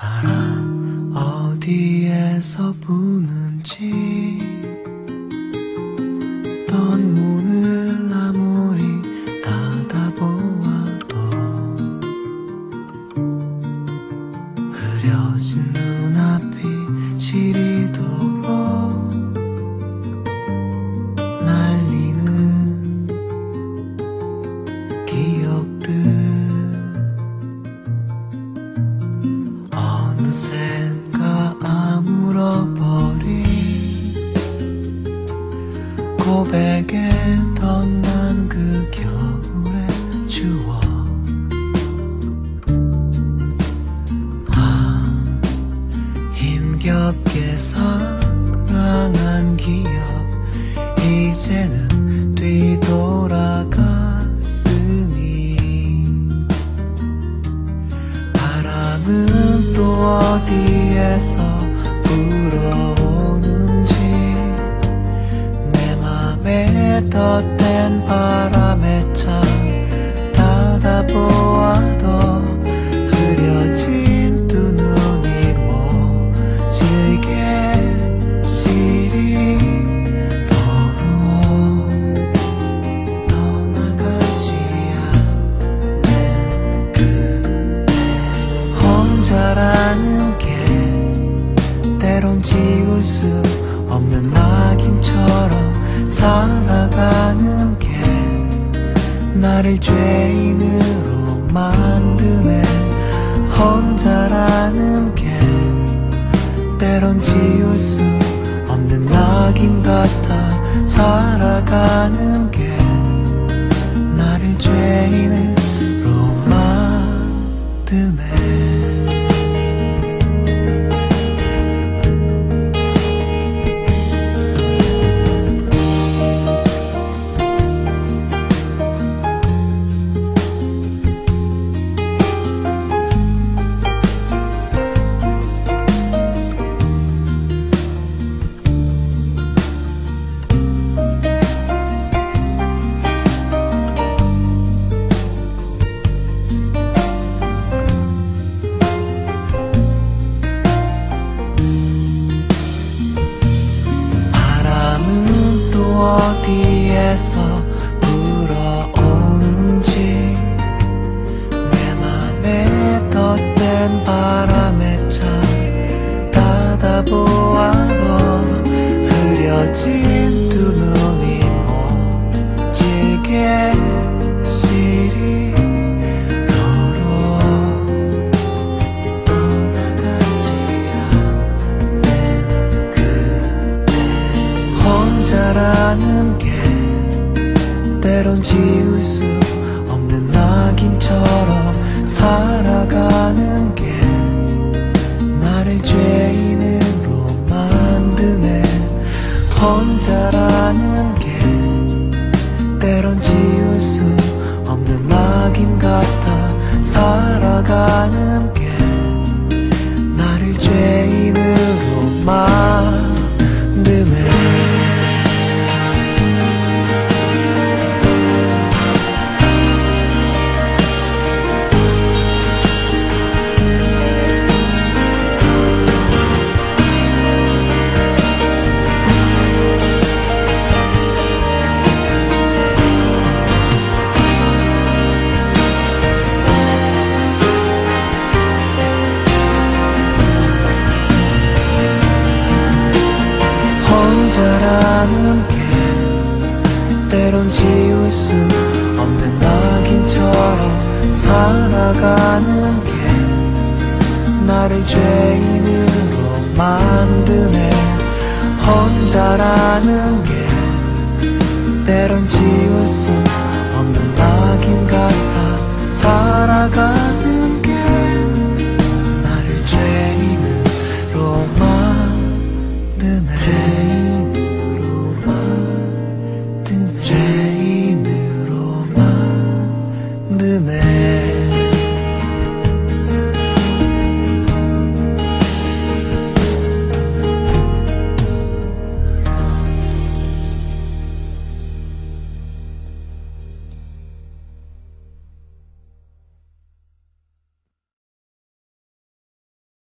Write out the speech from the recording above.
바람 어디에서 부는지. 던 문을 아무리 닫아보아도 흐려진 눈앞이 시리도 어느샌가 아물어버린 고백에 덧난 그 겨울의 추억. 아 힘겹게 사랑한 기억 이제는 어디에서 불어오는지 내 맘에 덧댄 바람에 참 닫아보아도 지울 수 없는 낙인처럼 살아가는 게 나를 죄인으로 만드네 혼자라는 게 때론 지울 수 없는 낙인 같아 살아가 흐려진 두 눈이 모질게 시리 도로 떠나가지 않는 그대 혼자라는 게 때론 지울 수 없는 낙인처럼 살아가는 게 나를 죄 때론 지울 수 없는 낙인처럼 살아가는 게 나를 죄인으로 만드네. 혼자라는 게 때론 지울 수 없는 낙인 같아 살아가는